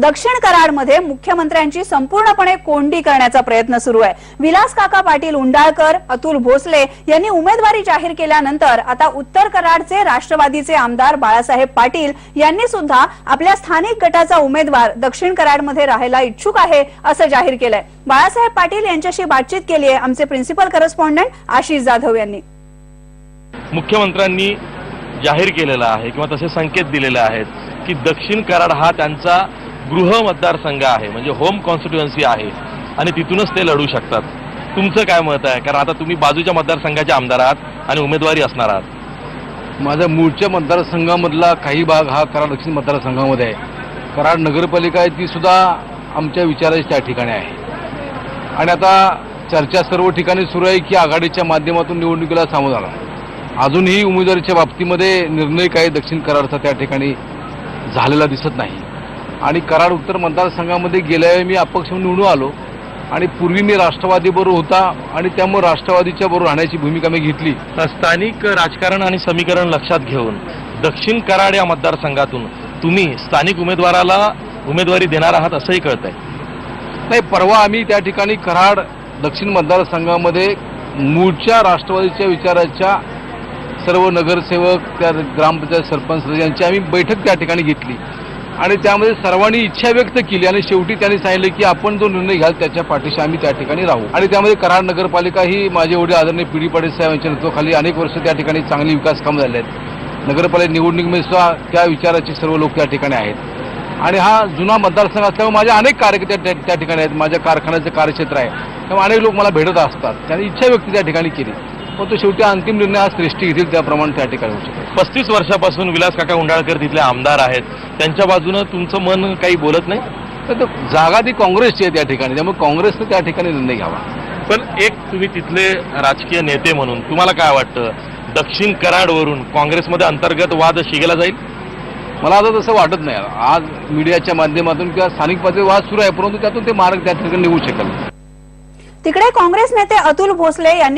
दक्षिण कराडमध्ये मुख्यमंत्र्यांची संपूर्णपणे कोंडी करण्याचा प्रयत्न सुरू आहे. विलास काका पाटील उंडाळकर अतुल भोसले यांनी उमेदवारी जाहीर केल्यानंतर आता उत्तर कराडचे राष्ट्रवादीचे आमदार बाळासाहेब पाटील यांनी सुद्धा आपल्या स्थानिक गटाचा उमेदवार दक्षिण कराडमध्ये राहायला इच्छुक आहे असं जाहीर केलंय. बाळासाहेब पाटील यांच्याशी बातचीत केली आहे आमचे प्रिन्सिपल करस्पॉन्डंट आशिष जाधव यांनी. मुख्यमंत्र्यांनी जाहीर केलेला आहे किंवा तसे संकेत दिलेले आहेत की दक्षिण कराड हा त्यांचा गृह मतदारसंघ आहे म्हणजे होम कॉन्स्टिट्युएन्सी आहे आणि तिथूनच ते लढू शकतात. तुमचं काय मत आहे? कारण आता तुम्ही बाजूच्या मतदारसंघाचे आमदार आहात आणि उमेदवारी असणार आहात. माझ्या मूळच्या मतदारसंघामधला काही भाग हा कराड दक्षिण मतदारसंघामध्ये आहे. कराड नगरपालिका आहे ती सुद्धा आमच्या विचाराची त्या ठिकाणी आहे. आणि आता चर्चा सर्व ठिकाणी सुरू आहे की आघाडीच्या माध्यमातून निवडणुकीला सामोरं जाणार अजूनही उमेदवारीच्या बाबतीमध्ये निर्णय काही दक्षिण कराडचा त्या ठिकाणी झालेला दिसत नाही. आणि कराड उत्तर मतदारसंघामध्ये गेल्या वेळी मी अपक्ष म्हणून निवडून आलो. आणि पूर्वी मी राष्ट्रवादीबरोबर होता आणि त्यामुळे राष्ट्रवादीच्या बरोबर राहण्याची भूमिका मी घेतली. स्थानिक राजकारण आणि समीकरण लक्षात घेऊन दक्षिण कराड या मतदारसंघातून तुम्ही स्थानिक उमेदवाराला उमेदवारी देणार आहात असंही कळतंय. नाही परवा आम्ही त्या ठिकाणी कराड दक्षिण मतदारसंघामध्ये मूळच्या राष्ट्रवादीच्या विचाराच्या सर्व नगरसेवक त्या ग्रामपंचायत सरपंच यांची आम्ही बैठक त्या ठिकाणी घेतली. आणि त्यामध्ये सर्वांनी इच्छा व्यक्त केली आणि शेवटी त्यांनी सांगितलं की आपण जो निर्णय घ्याल त्याच्या पाठीशी आम्ही त्या ठिकाणी राहू. आणि त्यामध्ये कराड नगरपालिका ही माझे एवढे आदरणीय पी डी पाटील साहेब यांच्या नेतृत्वाखाली अनेक वर्ष त्या ठिकाणी चांगली विकास कामं झाले आहेत. नगरपालिका निवडणुकीमध्ये सुद्धा त्या विचाराचे सर्व लोक त्या ठिकाणी आहेत. आणि हा जुना मतदारसंघ असल्यामुळे माझे अनेक कार्यकर्ते त्या त्या ठिकाणी आहेत. माझ्या कारखान्याचं कार्यक्षेत्र आहे. त्यामुळे अनेक लोक मला भेटत असतात. त्यांनी इच्छा व्यक्त त्या ठिकाणी केली. पण तो शेवटी अंतिम निर्णय आज श्रेष्ठी घेतील त्याप्रमाणे त्या ठिकाणी होऊ शकेल पस्तीस वर्षापासून विलास काका उंडाळकर तिथले आमदार आहेत. त्यांच्या बाजूनं तुमचं मन काही बोलत नाही? तर तो जागा ती काँग्रेसची आहे त्या ठिकाणी त्यामुळे काँग्रेसनं त्या ठिकाणी निर्णय घ्यावा. पण एक तुम्ही तिथले राजकीय नेते म्हणून तुम्हाला काय वाटतं? दक्षिण कराडवरून काँग्रेसमध्ये अंतर्गत वाद शिगेला जाईल? मला आता तसं वाटत नाही. आज मीडियाच्या माध्यमातून किंवा स्थानिक पातळीवर वाद सुरू आहे परंतु त्यातून ते मार्ग त्या ठिकाणी निघू शकेल तिकडे काँग्रेस नेते अतुल भोसले यांनी